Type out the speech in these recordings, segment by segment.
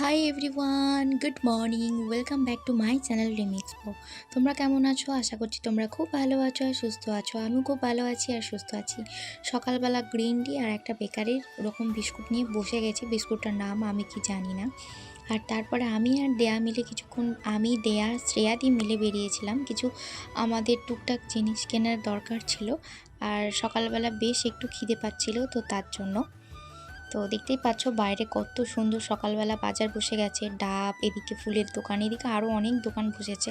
Hi everyone good morning welcome back to my channel remix পো তোমরা কেমন আছো? আশা করছি তোমরা খুব ভালো আছো আর সুস্থ আছো। আমিও খুব ভালো আছি আর সুস্থ আছি। সকালবেলা গ্রিন টি আর একটা বেকারির ওরকম বিস্কুট নিয়ে বসে গেছি। বিস্কুটটার নাম আমি কি জানি না। আর তারপরে আমি আর দেয়া মিলে কিছুক্ষণ, আমি, দেয়া শ্রেয়াদি মিলে বেরিয়েছিলাম। কিছু আমাদের টুকটাক জিনিস কেনার দরকার ছিল। আর সকালবেলা বেশ একটু খিদে পাচ্ছিল তো তার জন্য তো দেখতেই পাচ্ছ বাইরে কত সুন্দর সকালবেলা বাজার বসে গেছে। ডাব এদিকে ফুলের দোকান এদিকে আরও অনেক দোকান বসেছে।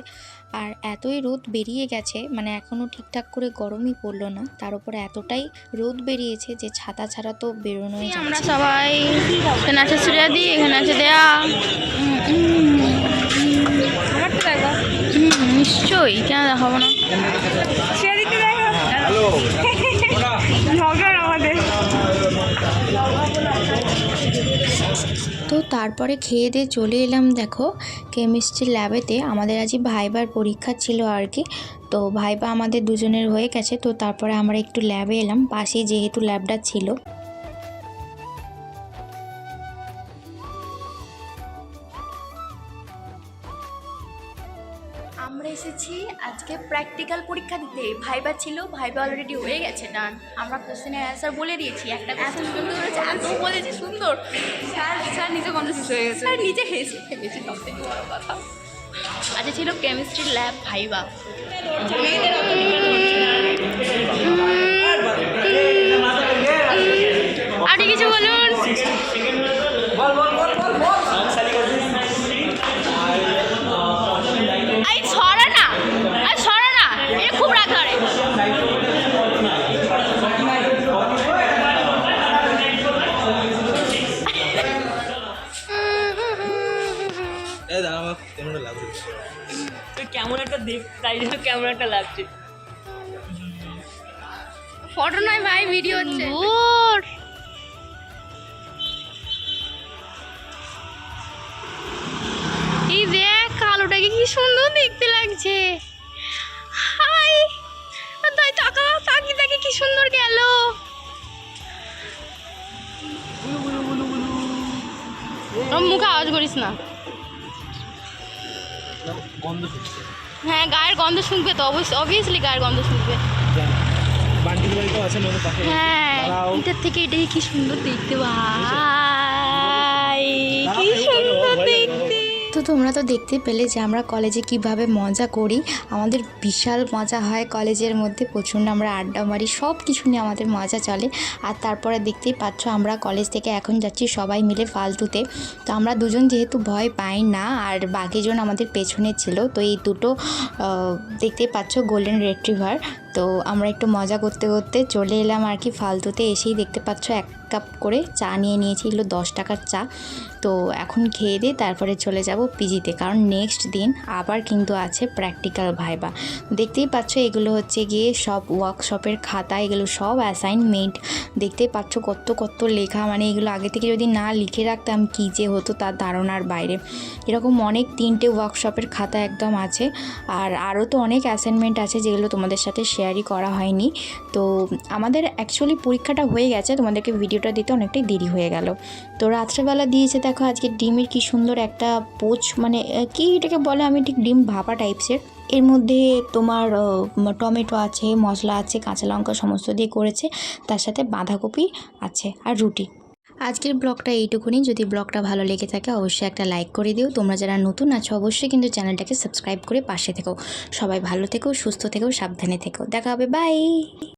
আর এতই রোদ বেরিয়ে গেছে মানে এখনও ঠিকঠাক করে গরমই পড়ল না। তার উপরে এতটাই রোদ বেরিয়েছে যে ছাতা ছাড়া তো বেরোনোই আমরা না। সবাই এখানে আছে শ্রেয়াদি এখানে আছে দেয়া। তো তারপরে খেয়ে দিয়ে চলে এলাম দেখো কেমিস্ট্রি ল্যাবেতে আমাদের আজই ভাইবার পরীক্ষা ছিল আর কি। তো ভাইবা আমাদের দুজনের হয়ে গেছে, তো তারপরে আমরা একটু ল্যাবে এলাম। পাশেই যেহেতু ল্যাবটা ছিল। আমরা এসেছি আজকে প্র্যাকটিক্যাল পরীক্ষা দিতে। ভাইবা ছিল ভাইবা অলরেডি হয়ে গেছে ডান আমরা কোশ্চেনের অ্যান্সার বলে দিয়েছি একটা এত সুন্দর। হয়েছে এত বলেছি সুন্দর। স্যার স্যার নিজে কনফিউজ হয়ে গেছে। স্যার নিজে হেসে ফেলেছি কথা। আজকে ছিল কেমিস্ট্রি ল্যাব ভাইবা। আরে কিছু বলুন। এই সরা না এই সরা না এ খুব রাগ ধরে। কেমন একটা দেখ তাই জন্য কেমন একটা লাগছে। ফটো নয় ভাই ভিডিও হচ্ছে। কি সুন্দর দেখতে লাগছে। হাই তাই তাকা তাকি তাকি কি সুন্দর গেল। মুখে আওয়াজ করিস না। হ্যাঁ গায়ের গন্ধ শুনবে তো অবশ্যই অবভিয়াসলি গায়ের গন্ধ শুনবে। হ্যাঁ। এটার থেকে এটাকে কি সুন্দর দেখতে ভাই। তোমরা তো দেখতে পেলে যে আমরা কলেজে কীভাবে মজা করি। আমাদের বিশাল মজা হয় কলেজের মধ্যে প্রচণ্ড আমরা আড্ডা মারি সব কিছু নিয়ে আমাদের মজা চলে। আর তারপরে দেখতেই পাচ্ছ আমরা কলেজ থেকে এখন যাচ্ছি সবাই মিলে ফালতুতে। তো আমরা দুজন যেহেতু ভয় পাই না আর বাকিজন আমাদের পেছনে ছিল তো এই দুটো আহ, দেখতেই পাচ্ছ গোল্ডেন রেট্রিভার তো আমরা একটু মজা করতে করতে চলে এলাম আর কি ফালতুতে এসেই দেখতে পাচ্ছ এক কাপ করে চা নিয়ে নিয়েছি এগুলো দশ টাকার চা। তো এখন খেয়ে দিয়ে তারপরে চলে যাব পিজিতে। কারণ নেক্সট দিন আবার কিন্তু আছে প্র্যাকটিক্যাল ভাইবা। দেখতেই পাচ্ছ এগুলো হচ্ছে গিয়ে সব ওয়ার্কশপের খাতা, এগুলো সব অ্যাসাইনমেন্ট দেখতেই পাচ্ছ কত কত লেখা। মানে এগুলো আগে থেকে যদি না লিখে রাখতাম কী যে হতো তার ধারণার বাইরে। এরকম অনেক তিনটে ওয়ার্কশপের খাতা একদম আছে। আর আরও তো অনেক অ্যাসাইনমেন্ট আছে যেগুলো তোমাদের সাথে শেয়ারই করা হয়নি। তো আমাদের অ্যাকচুয়ালি পরীক্ষাটা হয়ে গেছে, তোমাদেরকে ভিডিওটা দিতে অনেকটাই দেরি হয়ে গেল। তো রাত্রেবেলা দিয়েছে, দেখো আজকে ডিমের কি সুন্দর একটা পোচ মানে কি এটাকে বলে আমি ঠিক ডিম ভাপা টাইপসের এর। মধ্যে তোমার টমেটো আছে, মশলা আছে, কাঁচা লঙ্কা সমস্ত দিয়ে করেছে, তার সাথে বাঁধাকপি আছে, আর রুটি। আজকের ব্লগটা এইটুকুনি। যদি ব্লগটা ভালো লেগে থাকে, অবশ্যই একটা লাইক করে দিও। তোমরা যারা নতুন আছো, অবশ্যই কিন্তু চ্যানেলটাকে সাবস্ক্রাইব করে পাশে থেকো। সবাই ভালো থেকো, সুস্থ থেকো, সাবধানে থেকো। দেখা হবে, বাই!